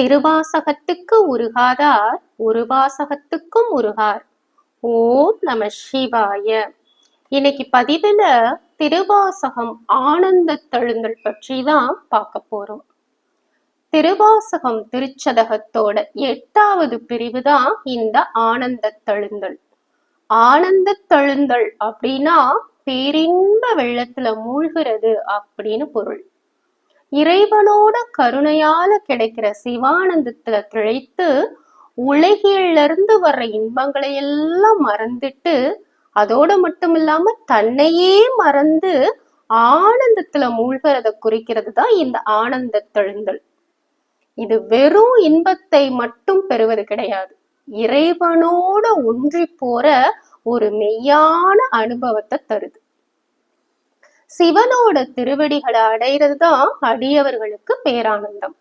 திருவாசகத்துக்கு உருகாதார் உருவாசகத்துக்கும் உருகார். ஓம் நம சிவாய. இன்னைக்கு பதிவுல திருவாசகம் ஆனந்த தழுந்தல் பற்றி தான் பார்க்க போறோம். திருவாசகம் திருச்சதகத்தோட எட்டாவது பிரிவு தான் இந்த ஆனந்த தழுந்தல் ஆனந்த தழுந்தல் அப்படின்னா பேரின்ப வெள்ளத்துல மூழ்கிறது அப்படின்னு பொருள். இறைவனோட கருணையால கிடைக்கிற சிவானந்தத்துல திழைத்து உலகில இருந்து வர்ற இன்பங்களை எல்லாம் மறந்துட்டு அதோட மட்டும் இல்லாம தன்னையே மறந்து ஆனந்தத்துல மூழ்கிறத குறிக்கிறது தான் இந்த ஆனந்த தெழுந்தல். இது வெறும் இன்பத்தை மட்டும் பெறுவது கிடையாது. இறைவனோட ஒன்றி போற ஒரு மெய்யான அனுபவத்தை தருது. சிவனோட திருவடிகளை அடையிறது தான் அடியவர்களுக்கு பேரானந்தம்.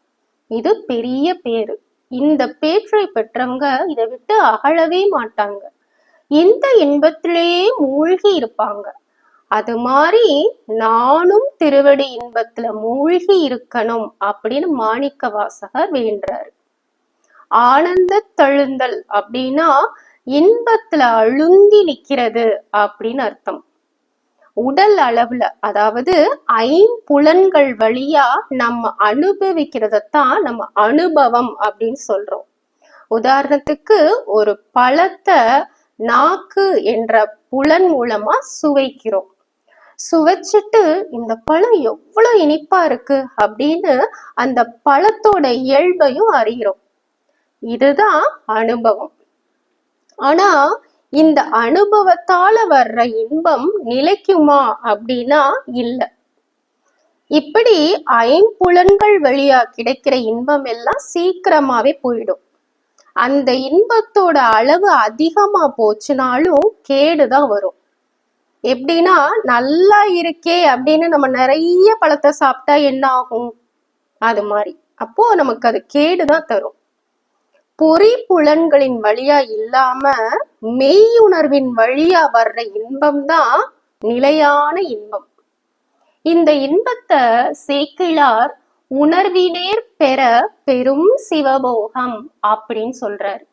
இது பெரிய பேரு இந்த பேற்றை பெற்றவங்க இதை விட்டு அகழவே மாட்டாங்க. இந்த இன்பத்திலேயே மூழ்கி இருப்பாங்க. அது மாதிரி நானும் திருவடி இன்பத்துல மூழ்கி இருக்கணும் அப்படின்னு மாணிக்க வாசகர் வேண்டாரு ஆனந்த தழுந்தல் அப்படின்னா இன்பத்துல அழுந்தி நிக்கிறது அப்படின்னு அர்த்தம். உடல் அளவுல அதாவது ஐம்புலன்கள் வழியா நம்ம அனுபவிக்கிறதத்தான் நம்ம அனுபவம் அப்படின்னு சொல்றோம். உதாரணத்துக்கு ஒரு பழத்தை நாக்கு என்ற புலன் மூலமா சுவைக்கிறோம். சுவைச்சிட்டு இந்த பழம் எவ்வளவு இனிப்பா இருக்கு அப்படின்னு அந்த பழத்தோட இயல்பையும் அறிகிறோம். இதுதான் அனுபவம். ஆனா இந்த அனுபவத்தால வர்ற இன்பம் நிலைக்குமா அப்படின்னா இல்ல. இப்படி ஐம்புலன்கள் வழியா கிடைக்கிற இன்பம் எல்லாம் சீக்கிரமாவே போயிடும். அந்த இன்பத்தோட அளவு அதிகமா போச்சுனாலும் கேடுதான் வரும். எப்படின்னா நல்லா இருக்கே அப்படின்னு நம்ம நிறைய பழத்தை சாப்பிட்டா என்ன ஆகும்? அது மாதிரி. அப்போ நமக்கு அது கேடுதான் தரும். பொறி புலன்களின் வழியா இல்லாம மெய்யுணர்வின் வழியா வர்ற இன்பம்தான் நிலையான இன்பம். இந்த இன்பத்தை சேக்கிழார் உணர்வினேர் பெற பெரும் சிவபோகம் அப்படின்னு சொல்றாரு.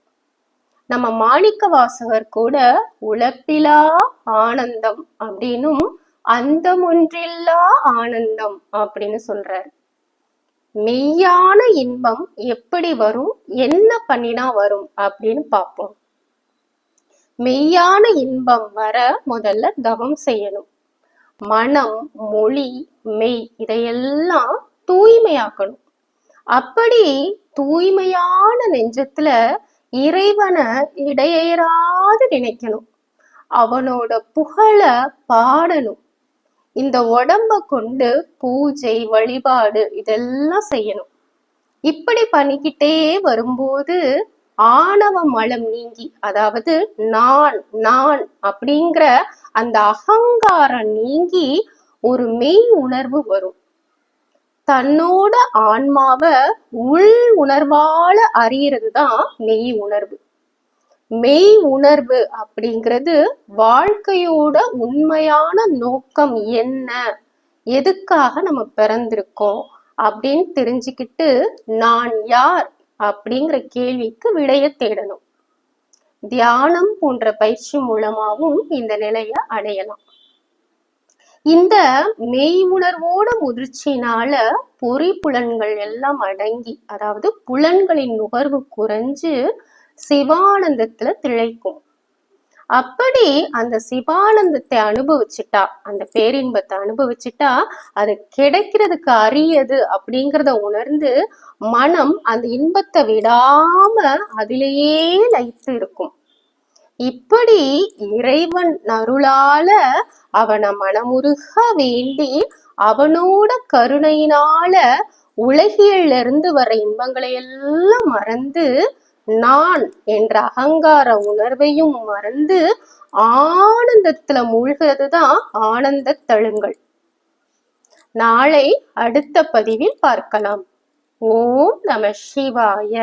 நம்ம மாணிக்க வாசகர் கூட உழப்பிலா ஆனந்தம் அப்படின்னும் அந்தமொன்றில்லா ஆனந்தம் அப்படின்னு சொல்றாரு. மெய்யான இன்பம் எப்படி வரும்? என்ன பண்ணினா வரும்? அப்படின்னு பார்ப்போம். மெய்யான இன்பம் வர முதல்ல தவம் செய்யணும். மனம் மொழி மெய் இதையெல்லாம் தூய்மையாக்கணும். அப்படி தூய்மையான நெஞ்சத்துல இறைவனை இடையேறாது நினைக்கணும். அவனோட புகழ பாடணும். இந்த உடம்ப கொண்டு பூஜை வழிபாடு இதெல்லாம் செய்யணும். இப்படி பண்ணிக்கிட்டே வரும்போது ஆணவ மலம் நீங்கி அதாவது நான் நான் அப்படிங்கிற அந்த அகங்காரம் நீங்கி ஒரு மெய் உணர்வு வரும். தன்னோட ஆன்மாவை உள் உணர்வால அறியறது தான் மெய் உணர்வு. மெய் உணர்வு அப்படிங்கிறது வாழ்க்கையோட உண்மையான நோக்கம் என்ன? எதுக்காக நம்ம பிறந்திருக்கோம்? அப்படின்னு தெரிஞ்சுக்கிட்டு நான் யார்? அப்படிங்கிற கேள்விக்கு விடைய தேடணும். தியானம் போன்ற பயிற்சி மூலமாவும் இந்த நிலையை அடையலாம். இந்த மெய் உணர்வோட முதிர்ச்சினால பொறி புலன்கள் எல்லாம் அடங்கி அதாவது புலன்களின் நுகர்வு குறைஞ்சு சிவானந்தத்துல திளைக்கும். அப்படி அந்த சிவானந்தத்தை அனுபவிச்சுட்டா அந்த பேரின்பத்தை அனுபவிச்சுட்டா அது கிடைக்கிறதுக்கு அரியது அப்படிங்கிறத உணர்ந்து மனம் அந்த இன்பத்தை விடாம அதிலேயே லைத்து இருக்கும். இப்படி இறைவன் அருளால அவனை மனமுருக வேண்டி அவனோட கருணையினால உலகியல்ல இருந்து வர இன்பங்களை எல்லாம் மறந்து நான் என்ற அகங்கார உணர்வையும் மறந்து ஆனந்தத்துல மூழ்கிறது தான் ஆனந்த தழுங்கள் நாளை அடுத்த பதிவில் பார்க்கலாம். ஓம் நம சிவாய.